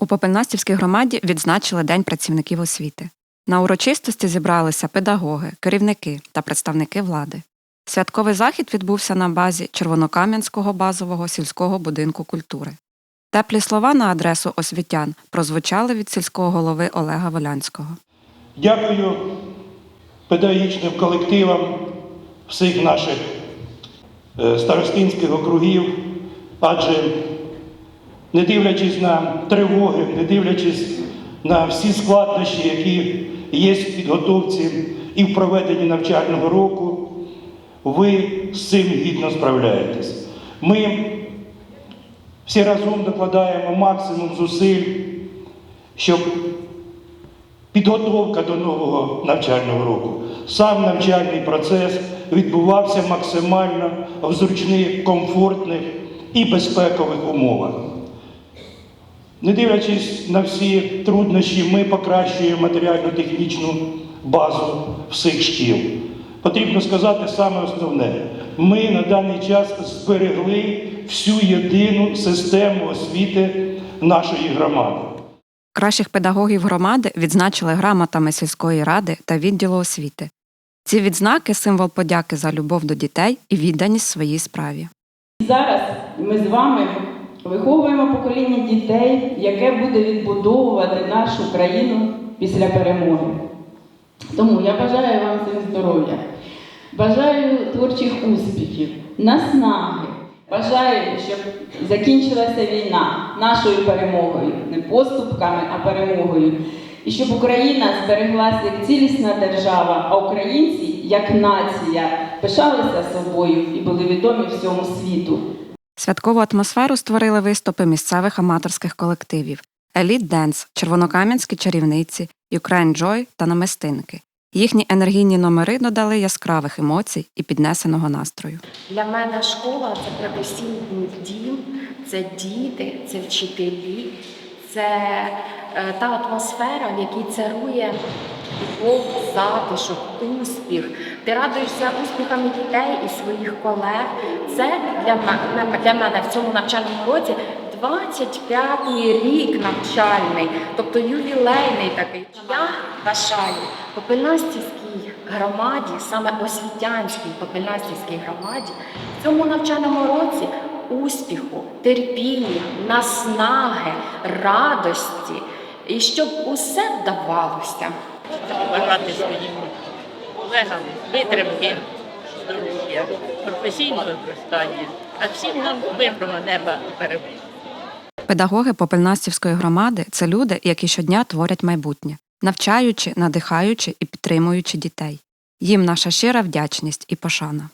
У Попельнастівській громаді відзначили День працівників освіти. На урочистості зібралися педагоги, керівники та представники влади. Святковий захід відбувся на базі Червонокам'янського базового сільського будинку культури. Теплі слова на адресу освітян прозвучали від сільського голови Олега Волянського. Дякую педагогічним колективам всіх наших е, старостинських округів, адже не дивлячись на тривоги, не дивлячись на всі складнощі, які є в підготовці і в проведенні навчального року, ви з цим гідно справляєтесь. Ми всі разом докладаємо максимум зусиль, щоб підготовка до нового навчального року. Сам навчальний процес відбувався максимально в зручних, комфортних і безпекових умовах. Не дивлячись на всі труднощі, ми покращуємо матеріально-технічну базу всіх шкіл. Потрібно сказати саме основне: ми на даний час зберегли всю єдину систему освіти нашої громади. Кращих педагогів громади відзначили грамотами сільської ради та відділу освіти. Ці відзнаки символ подяки за любов до дітей і відданість своїй справі. Зараз ми з вами виховуємо покоління дітей, яке буде відбудовувати нашу країну після перемоги. Тому я бажаю вам всім здоров'я, бажаю творчих успіхів, наснаги. Бажаю, щоб закінчилася війна нашою перемогою, не поступками, а перемогою. І щоб Україна збереглася як цілісна держава, а українці, як нація, пишалися собою і були відомі всьому світу. Святкову атмосферу створили виступи місцевих аматорських колективів Еліт Денс, Червонокам'янські чарівниці, Ukraine Joy та намистинки. Їхні енергійні номери додали яскравих емоцій і піднесеного настрою. Для мене школа це професійний дім, це діти, це вчителі, це та атмосфера, в якій царує любов, затишок, успіх. Ти радуєшся успіхами дітей і своїх колег. Це для мене, для мене в цьому навчальному році 25-й рік навчальний, тобто ювілейний такий. Я бажаю Попельнастівській громаді, саме освітянській Попельнастівській громаді, в цьому навчальному році успіху, терпіння, наснаги, радості, і щоб усе вдавалося. побажати своїм колегам витримки, здоров'я, професійного зростання, а всім нам мирного неба перемоги. Педагоги Попельнастівської громади це люди, які щодня творять майбутнє, навчаючи, надихаючи і підтримуючи дітей. Їм наша щира вдячність і пошана.